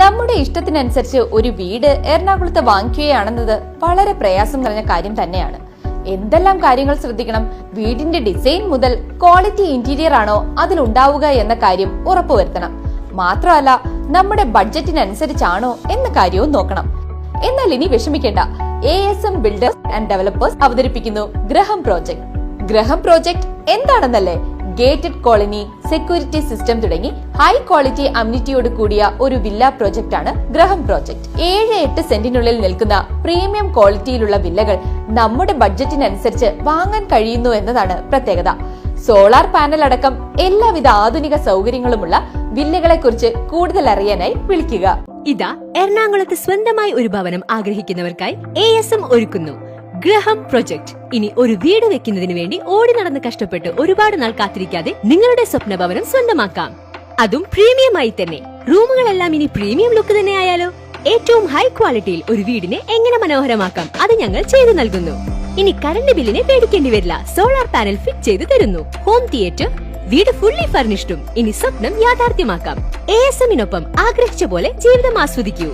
നമ്മുടെ ഇഷ്ടത്തിനനുസരിച്ച് ഒരു വീട് എറണാകുളത്ത് വാങ്ങിക്കുകയാണെന്നത് വളരെ പ്രയാസം നിറഞ്ഞ കാര്യം തന്നെയാണ്. എന്തെല്ലാം കാര്യങ്ങൾ ശ്രദ്ധിക്കണം? വീടിന്റെ ഡിസൈൻ മുതൽ ക്വാളിറ്റി ഇന്റീരിയർ ആണോ അതിലുണ്ടാവുക എന്ന കാര്യം ഉറപ്പുവരുത്തണം. മാത്രമല്ല നമ്മുടെ ബഡ്ജറ്റിനനുസരിച്ചാണോ എന്ന കാര്യവും നോക്കണം. എന്നാൽ ഇനി വിഷമിക്കേണ്ട. A S M builders and developers അവതരിപ്പിക്കുന്നു ഗ്രഹം പ്രോജക്ട്. ഗ്രഹം പ്രോജക്ട് എന്താണെന്നല്ലേ? ഗേറ്റഡ് കോളനി സെക്യൂരിറ്റി സിസ്റ്റം തുടങ്ങി ഹൈ ക്വാളിറ്റി അമ്യൂണിറ്റിയോട് കൂടിയ ഒരു വില്ല പ്രോജക്റ്റ് ആണ് ഗ്രഹം പ്രോജക്ട് ഏഴ് എട്ട് സെന്റിനുള്ളിൽ നിൽക്കുന്ന പ്രീമിയം ക്വാളിറ്റിയിലുള്ള വില്ലകൾ നമ്മുടെ ബഡ്ജറ്റിനനുസരിച്ച് വാങ്ങാൻ കഴിയുന്നു എന്നതാണ് പ്രത്യേകത. സോളാർ പാനൽ അടക്കം എല്ലാവിധ ആധുനിക സൗകര്യങ്ങളുമുള്ള വില്ലകളെ കുറിച്ച് കൂടുതൽ അറിയാനായി വിളിക്കുക. ഇതാ എറണാകുളത്ത് സ്വന്തമായി ഒരു ഭവനം ആഗ്രഹിക്കുന്നവർക്കായി എം ഒരുക്കുന്നു. ഗ്രഹം പ്രൊജക്ട്. ഇനി ഒരു വീട് വെക്കുന്നതിന് വേണ്ടി ഓടി നടന്ന് കഷ്ടപ്പെട്ട് ഒരുപാട് നാൾ കാത്തിരിക്കാതെ നിങ്ങളുടെ സ്വപ്ന ഭവനം സ്വന്തമാക്കാം. അതും പ്രീമിയമായി തന്നെ. റൂമുകളെല്ലാം ഇനി പ്രീമിയം ലുക്ക് തന്നെ ആയാലോ? ഏറ്റവും ഹൈ ക്വാളിറ്റിയിൽ ഒരു വീടിനെ എങ്ങനെ മനോഹരമാക്കാം? അത് ഞങ്ങൾ ചെയ്തു നൽകുന്നു. ഇനി കറണ്ട് ബില്ലിനെ പേടിക്കേണ്ടി വരില്ല. സോളാർ പാനൽ ഫിറ്റ് ചെയ്തു തരുന്നു. ഹോം തിയേറ്റർ വീട് ഫുള്ളി ഫർണിഷ്ഡും. ഇനി സ്വപ്നം യാഥാർത്ഥ്യമാക്കാം. എ എസ് എമ്മിനൊപ്പം ആഗ്രഹിച്ച പോലെ ജീവിതം ആസ്വദിക്കൂ.